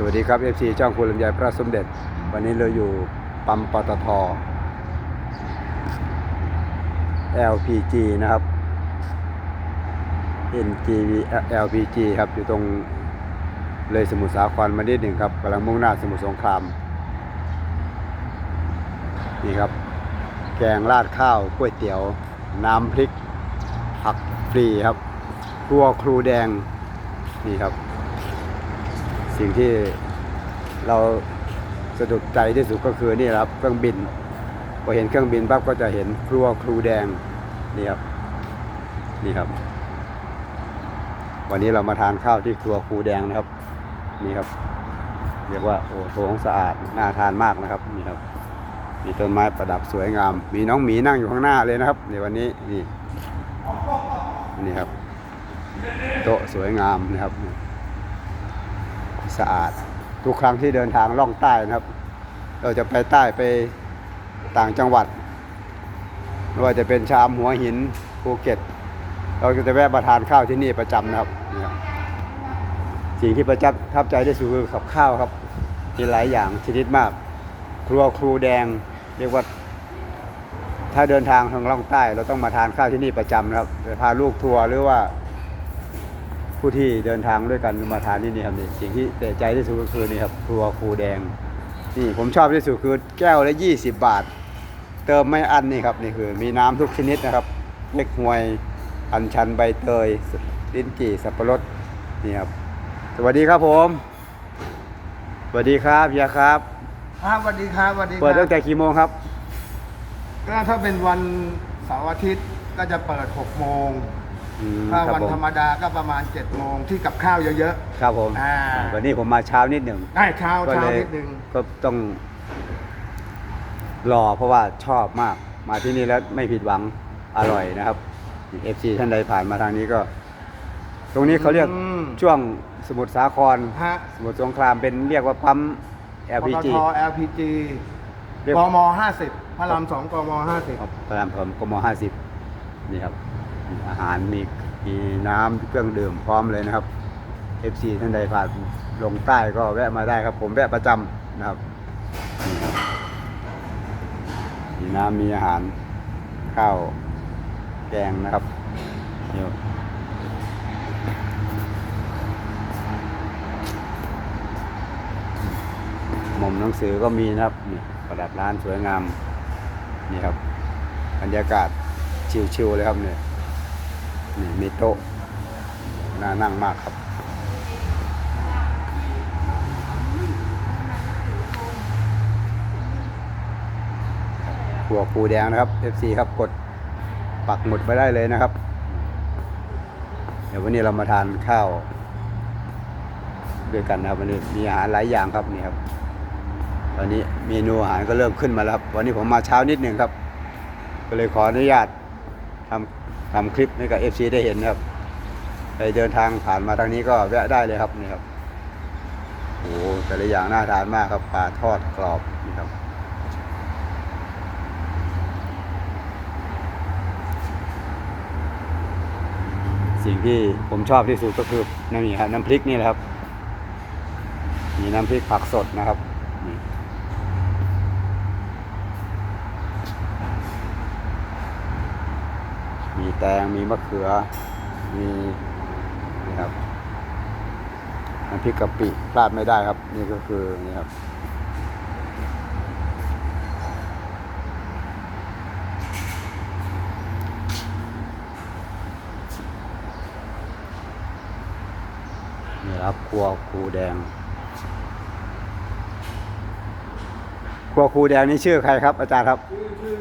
สวัสดีครับ FC ช่องคุณลำไยพระสมเด็จ วันนี้เราอยู่ปั๊มปตท LPG นะครับ NGV LPG ครับอยู่ตรงเลยสมุทรสาครมานิดหนึ่งครับกำลังมุ่งหน้าสมุทรสงคราม นี่ครับ แกงราดข้าวก๋วยเตี๋ยว น้ำพริกผักฟรีครับครัวครูแดง นี่ครับ สิ่งที่เราสะดุดใจที่สุดก็คือนี่ครับเครื่องบินพอเห็นเครื่องบินปั๊บก็จะเห็นครัวครูแดงนี่ครับนี่ครับ วันนี้เรามาทานข้าวที่ครัวครูแดงนะครับ นี่ครับ เรียกว่าโอ้โถงสะอาดน่าทานมากนะครับนี่ครับ มีต้นไม้ประดับสวยงาม มีน้องหมีนั่งอยู่ข้างหน้าเลยนะครับในวันนี้นี่นี่ครับโต๊ะสวยงามนะครับ สะอาด ทุกครั้งที่เดินทางล่องใต้นะครับ เราจะไปใต้ไปต่างจังหวัดไม่ว่าจะเป็นชามหัวหินภูเก็ต เราจะแวะมาทานข้าวที่นี่ประจำนะครับ สิ่งที่ประจับทับใจที่สุดคือกับข้าวครับ มีหลายอย่างชนิดมาก ครัวครูแดงเรียกว่าถ้าเดินทางทางล่องใต้ เราต้องมาทานข้าวที่นี่ประจำนะครับจะพาลูกทัวร์หรือว่า ผู้ที่เดินทางด้วยกันมาทานที่นี่ครับนี่สิ่งที่เตะใจที่สุดก็คือนี่ครับครัวครูแดงนี่ผมชอบที่สุดคือแก้วละ20 บาท เติมไม่อั้นนี่ครับนี่คือ มีน้ำทุกชนิดนะครับเล็กหวยอัญชันใบเตยลิ้นจี่สับปะรดนี่ครับสวัสดีครับผมสวัสดีครับเฮียครับครับสวัสดีครับสวัสดีคเปิดรัตั้งแต่กี่โมงครับก็ถ้าเป็นวันเสาร์อาทิตย์ก็จะเปิด6โมง อืมถ้าครับวันผมธรรมดาก็ประมาณ7โมงที่กับข้าวเยอะ ครับผมอ่า วันนี้ผมมาเช้านิดหนึ่งๆได้เช้าก็เช้าเลยนิดนึงก็ต้อง รอเพราะว่าชอบมาก มาที่นี่แล้วไม่ผิดหวังอร่อยนะครับเอฟซีท่านใดผ่านมาทางนี้ก็ ตรงนี้เขาเรียกอืมช่วงสมุทรสาคร ฮะสมุทรสงครามเป็นเรียกว่าปั๊ม LPG ปตท LPG เรียก กม50พระราม2กม50พระรามผมกมห้าสิบนี่ครับมี อาหารมีมีน้ำเครื่องดื่มพร้อมเลยนะครับ FC ท่านใดผ่านลงใต้ก็แวะมาได้ครับ ผมแวะประจำนะครับ มีน้ำมีอาหารข้าวแกงนะครับเดี๋ยวหม่อมหนังสือก็มีนะครับนี่ประดับร้านสวยงามนี่ครับบรรยากาศชิวๆเลยครับเนี่ย นี่มีโต๊ะน่านั่งมากครับ หัวปูแดงนะครับ FC ครับกดปักหมุดไว้ได้เลยนะครับ เดี๋ยววันนี้เรามาทานข้าว ด้วยกันนะครับวันนี้มีอาหารหลายอย่างครับนี่ครับตอนนี้เมนูอาหารก็เริ่มขึ้นมาแล้วครับวันนี้ผมมาเช้านิดหนึ่งครับ ก็เลยขออนุญาตทำ ทำคลิปให้กับ FC ได้เห็นนะครับไปเดินทางผ่านมาทางนี้ก็แวะได้เลยครับนี่ครับโอ้แต่ละอย่างน่าทานมากครับปลาทอดกรอบนี่ครับสิ่งที่ผมชอบที่สุดก็คือน้ำนี่ครับน้ำพริกนี่แหละครับ มีน้ำพริกผักสดนะครับนี่มี แตงมีมะเขือ มีนี่ครับน้ำพริกกะปิพลาดไม่ได้ครับ นี่ก็คือนี่ครับนี่ครับครัวครูแดง ครัวครูแดงนี่ชื่อใครครับ อาจารย์ครับ ชื่อชื่อ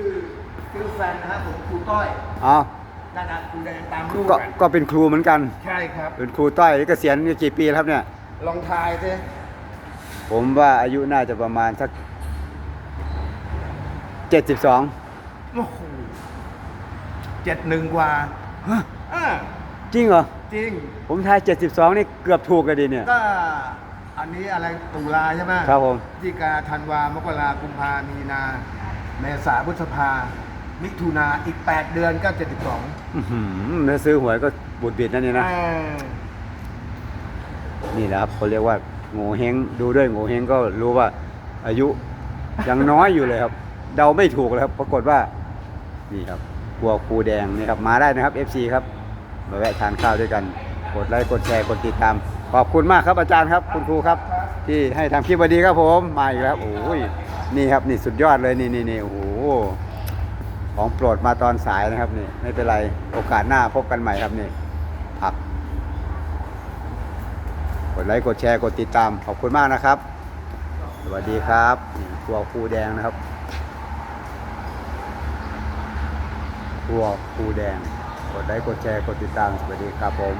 ชื่อแฟนนะครับผมครูต้อยอ๋อ นั่นนะครูแดงตามรูปก็กันก็เป็นครูเหมือนกัน ใช่ครับ เป็นครูต้อยเกษียณกี่ปีแล้วครับเนี่ย ลองทายสิผมว่าอายุน่าจะประมาณสักเจ็ดสิบสองโอ้โหเจ็ดหนึ่งกว่าอ่าจริงเหรอ จริง ผมทายเจ็ดสิบสองนี่เกือบถูกกันดีเนี่ย ก็อันนี้อะไรตุลาใช่ไหมครับผม พฤศจิกาธันวามกรากุมภามีนา เมษาพฤษภา มิถุนาอีก 8 เดือนก็ 72อื้อหือถ้าซื้อหวยก็บุดบิดนั่นนี่นะอ่านี่แหละครับเขาเรียกว่าโง่เฮงดูด้วยโง่เฮงก็รู้ว่า อายุยังน้อยอยู่เลยครับ เดาไม่ถูกเลยครับ ปรากฏว่า นี่ครับกัวครูแดงนี่ครับ มาได้นะครับ FC ครับมาแวะทานข้าวด้วยกัน กดไลค์กดแชร์กดติดตาม ขอบคุณมากครับอาจารย์ครับ คุณครูครับ ที่ให้ทำคลิปวันดีครับผมมาอีกแล้วโอ้ยนี่ครับนี่สุดยอดเลยนี่นี่นี่โอ้โห ของโปรดมาตอนสายนะครับนี่ไม่เป็นไรโอกาสหน้าพบกันใหม่ครับนี่ผักกดไลค์กดแชร์กดติดตามขอบคุณมากนะครับ สวัสดีครับตัวครูแดงนะครับตัวครูแดง กดไลค์กดแชร์กดติดตามสวัสดีครับผม